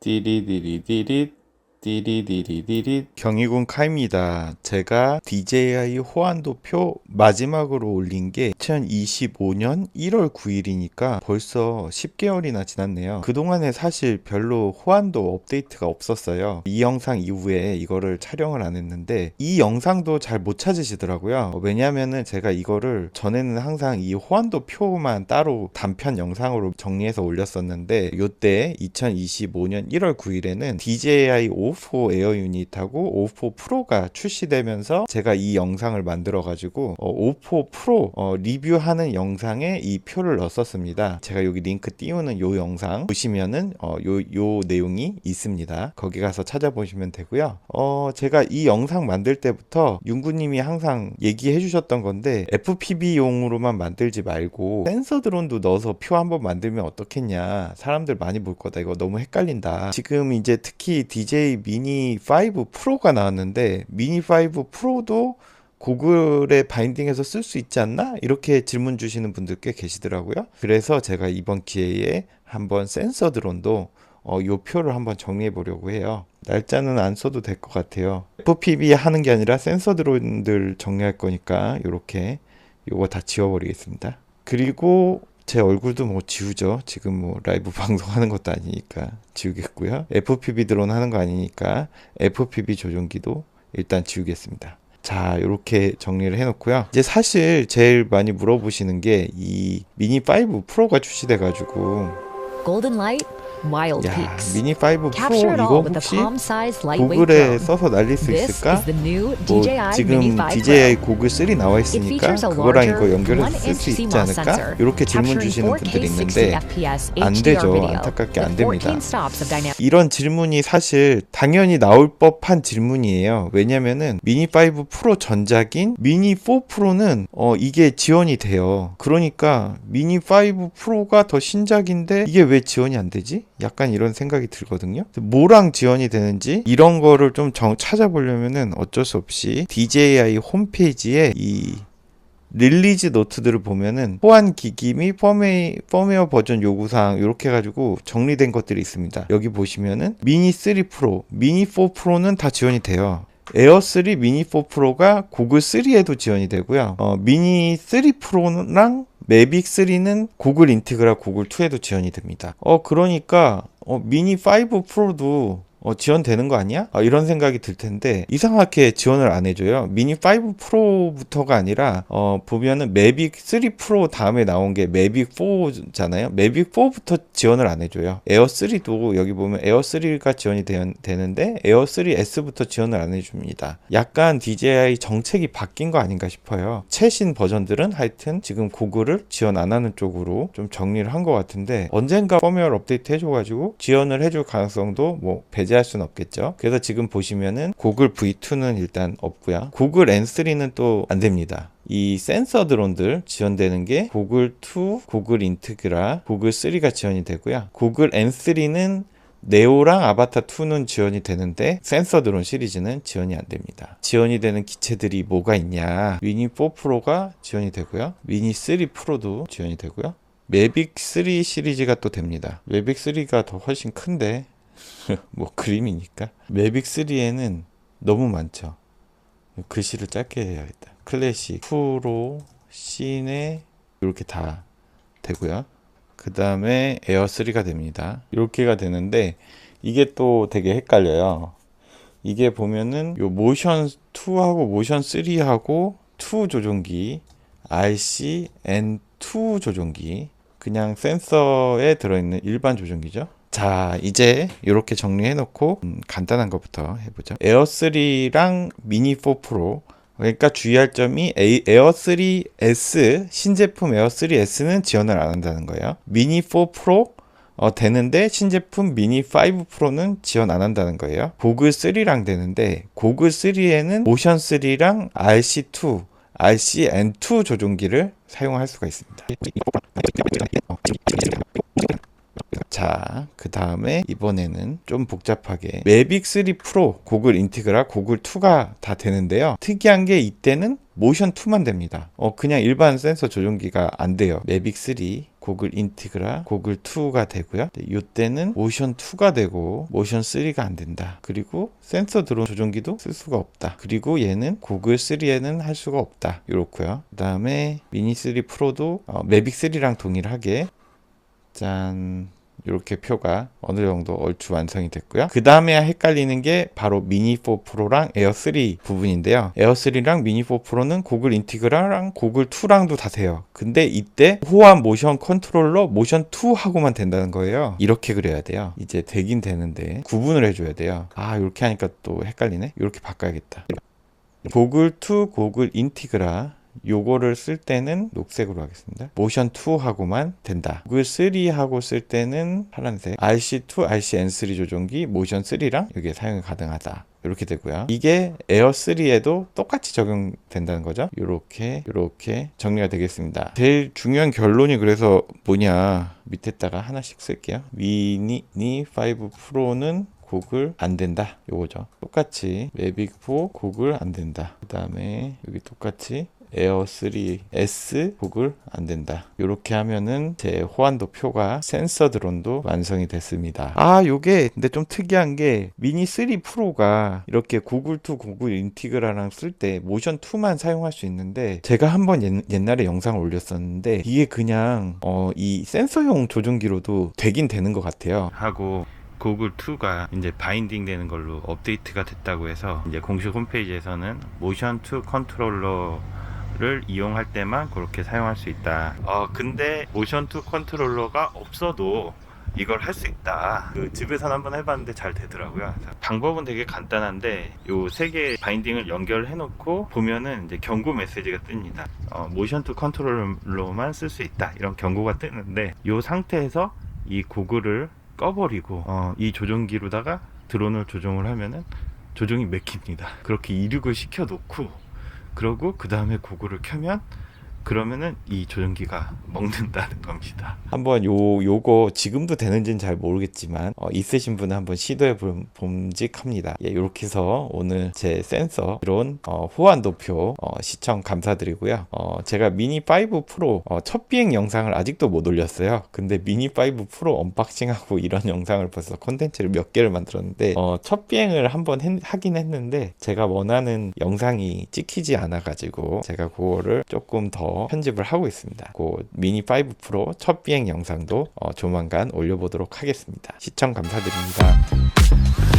띠리디리디릿 띠리 디리디릿 띠리디리디릿 경희군 카입니다. 제가 DJI 호환도표 마지막으로 올린 게 2025년 1월 9일이니까 벌써 10개월이나 지났네요. 그동안에 사실 별로 호환도 업데이트가 없었어요. 이 영상 이후에 이거를 촬영을 안 했는데 이 영상도 잘 못 찾으시더라고요. 왜냐면은 제가 이거를 전에는 항상 이 호환도 표만 따로 단편 영상으로 정리해서 올렸었는데 요때 2025년 1월 9일에는 DJI O4 에어 유닛하고 O4 프로가 출시되면서 제가 이 영상을 만들어 가지고 어, O4 프로 어, 리뷰하는 영상에 이 표를 넣었었습니다. 제가 여기 링크 띄우는 요 영상 보시면은 어, 요, 요 내용이 있습니다. 거기 가서 찾아보시면 되고요. 어, 제가 이 영상 만들 때부터 윤구님이 항상 얘기해 주셨던 건데 FPV용으로만 만들지 말고 센서 드론도 넣어서 표 한번 만들면 어떻겠냐. 사람들 많이 볼 거다. 이거 너무 헷갈린다. 지금 이제 특히 DJ 미니 5 프로가 나왔는데 미니 5 프로도 고글에 바인딩해서 쓸 수 있지 않나? 이렇게 질문 주시는 분들 꽤 계시더라고요. 그래서 제가 이번 기회에 한번 센서 드론도 어, 요 표를 한번 정리해 보려고 해요. 날짜는 안 써도 될 것 같아요. FPV 하는 게 아니라 센서 드론들 정리할 거니까 요렇게 요거 다 지워버리겠습니다. 그리고 제 얼굴도 뭐 지우죠. 지금 뭐 라이브 방송하는 것도 아니니까 지우겠고요. FPV 드론 하는 거 아니니까 FPV 조종기도 일단 지우겠습니다. 자, 이렇게 정리를 해놓고요. 이제 사실 제일 많이 물어보시는 게 이 미니 5 프로가 출시돼가지고 Golden Wild 야 Peaks. 미니 5 프로 Capture it 이거 with 혹시 palm-sized lightweight 구글에 drone. 써서 날릴 수 This 있을까? is the new 뭐 DJI 지금 Mini 5 DJI Pro. 고글 3 나와 있으니까 그거랑 이거 연결해서 쓸 1-inch 수 있지 않을까? 이렇게 질문 주시는 4K 분들이 60 있는데 안 되죠. 안타깝게 안 됩니다. 14 stops of dynamic 이런 질문이 사실 당연히 나올 법한 질문이에요. 왜냐면은 미니 5 프로 전작인 미니 4 프로는 어 이게 지원이 돼요. 그러니까 미니 5 프로가 더 신작인데 이게 왜 지원이 안 되지? 약간 이런 생각이 들거든요. 뭐랑 지원이 되는지 이런 거를 좀 정- 찾아보려면은 어쩔 수 없이 DJI 홈페이지에 이 릴리즈 노트들을 보면은 호환 기기 및 펌웨, 펌웨어 버전 요구사항 이렇게 해가지고 정리된 것들이 있습니다. 여기 보시면은 미니 3 프로, 미니 4 프로는 다 지원이 돼요. 에어 3 미니 4 프로가 고글 3에도 지원이 되고요. 어, 미니 3 프로랑 매빅 3는 고글 인티그라 고글 2에도 지원이 됩니다. 어 그러니까 어, 미니 5 프로도 어, 지원되는 거 아니야? 아, 이런 생각이 들 텐데 이상하게 지원을 안 해줘요. 미니 5 프로부터가 아니라 어, 보면은 매빅 3 프로 다음에 나온 게 매빅 4잖아요. 매빅 4부터 지원을 안 해줘요. 에어 3도 여기 보면 에어 3가 지원이 되, 되는데 에어 3S부터 지원을 안 해줍니다. 약간 DJI 정책이 바뀐 거 아닌가 싶어요. 최신 버전들은 하여튼 지금 고글을 지원 안 하는 쪽으로 좀 정리를 한 것 같은데 언젠가 펌웨어 업데이트 해줘가지고 지원을 해줄 가능성도 뭐 배제 할 수는 없겠죠. 그래서 지금 보시면은 고글 V2는 일단 없고요. 고글 N3는 또 안 됩니다. 이 센서 드론들 지원되는 게 고글 2, 고글 인트그라, 고글 3가 지원이 되고요. 고글 N3는 네오랑 아바타 2는 지원이 되는데 센서 드론 시리즈는 지원이 안 됩니다. 지원이 되는 기체들이 뭐가 있냐? 미니 4 프로가 지원이 되고요. 미니 3 프로도 지원이 되고요. 매빅 3 시리즈가 또 됩니다. 매빅 3가 더 훨씬 큰데 뭐 그림이니까. 매빅 3에는 너무 많죠. 글씨를 짧게 해야겠다. 클래식, 프로, 시네 이렇게 다 되고요. 그 다음에 에어 3가 됩니다. 이렇게가 되는데 이게 또 되게 헷갈려요. 이게 보면은 요 모션 2하고 모션 3하고 2 조종기 RC N2 조종기 그냥 센서에 들어있는 일반 조종기죠. 자 이제 이렇게 정리해 놓고 음, 간단한 것부터 해보죠. 에어 3랑 미니 4 프로 그러니까 주의할 점이 A- 에어 3S 신제품 에어 3S는 지원을 안 한다는 거예요. 미니 4 프로 어, 되는데 신제품 미니 5 프로는 지원 안 한다는 거예요. 고글 3랑 되는데 고글 3에는 모션 3랑 RC2, RCN2 조종기를 사용할 수가 있습니다. 자, 그 다음에 이번에는 좀 복잡하게 매빅 3 프로, 고글 인티그라, 고글 2가 다 되는데요. 특이한 게 이때는 모션 2만 됩니다. 어, 그냥 일반 센서 조종기가 안 돼요. 매빅 3, 고글 인티그라 고글 2가 되고요. 네, 이때는 모션 2가 되고 모션 3가 안 된다. 그리고 센서 드론 조종기도 쓸 수가 없다. 그리고 얘는 고글 3에는 할 수가 없다. 이렇고요. 그다음에 미니 3 프로도 어, 매빅 3랑 동일하게 짠 이렇게 표가 어느 정도 얼추 완성이 됐고요. 그 다음에 헷갈리는 게 바로 미니 4 프로랑 에어 3 부분인데요. 에어 3랑 미니 4 프로는 고글 인티그라랑 고글 2랑도 다 돼요. 근데 이때 호환 모션 컨트롤러 모션 2 하고만 된다는 거예요. 이렇게 그려야 돼요. 이제 되긴 되는데 구분을 해줘야 돼요. 아 이렇게 하니까 또 헷갈리네. 이렇게 바꿔야겠다. 고글 2, 고글 인티그라 요거를 쓸 때는 녹색으로 하겠습니다. 모션 2하고만 된다. 구글 3하고 쓸 때는 파란색. RC2, RCN3 조종기 모션 3랑 여기에 사용이 가능하다. 이렇게 되고요. 이게 에어 3에도 똑같이 적용된다는 거죠. 이렇게 이렇게 정리가 되겠습니다. 제일 중요한 결론이 그래서 뭐냐 밑에다가 하나씩 쓸게요. 미니 5 프로는 고글 안 된다. 요거죠. 똑같이 매빅 4 고글 안 된다. 그 다음에 여기 똑같이 에어 3S 고글 안 된다. 이렇게 하면은 제 호환도 표가 센서 드론도 완성이 됐습니다. 아, 요게 근데 좀 특이한 게 미니 3 프로가 이렇게 구글 2 구글 인티그라랑 쓸 때 모션 2만 사용할 수 있는데 제가 한번 옛, 옛날에 영상을 올렸었는데 이게 그냥 어, 이 센서용 조종기로도 되긴 되는 것 같아요. 하고 구글 2가 이제 바인딩 되는 걸로 업데이트가 됐다고 해서 이제 공식 홈페이지에서는 모션 2 컨트롤러 를 이용할 때만 그렇게 사용할 수 있다. 어 근데 모션 2 컨트롤러가 없어도 이걸 할 수 있다. 그 집에서 한번 해봤는데 잘 되더라고요. 방법은 되게 간단한데 요 세개 바인딩을 연결해 놓고 보면은 이제 경고 메시지가 뜹니다. 어, 모션 2 컨트롤러만 쓸 수 있다. 이런 경고가 뜨는데 요 상태에서 이 고글을 꺼버리고 어, 이 조종기로다가 드론을 조종을 하면은 조종이 맥힙니다. 그렇게 이륙을 시켜 놓고 그러고 그 다음에 고글을 켜면 그러면은 이 조종기가 먹는다는 겁니다. 한번 요 요거 지금도 되는지는 잘 모르겠지만 어, 있으신 분은 한번 시도해 봄, 봄직합니다. 예, 이렇게 해서 오늘 제 센서 드론 어, 호환 도표 어, 시청 감사드리고요. 어, 제가 미니 5 프로 어, 첫 비행 영상을 아직도 못 올렸어요. 근데 미니 5 프로 언박싱하고 이런 영상을 벌써 콘텐츠를 몇 개를 만들었는데 어, 첫 비행을 한번 했- 하긴 했는데 제가 원하는 영상이 찍히지 않아 가지고 제가 그거를 조금 더 편집을 하고 있습니다. 그 미니 5 프로 첫 비행 영상도 어, 조만간 올려보도록 하겠습니다. 시청 감사드립니다.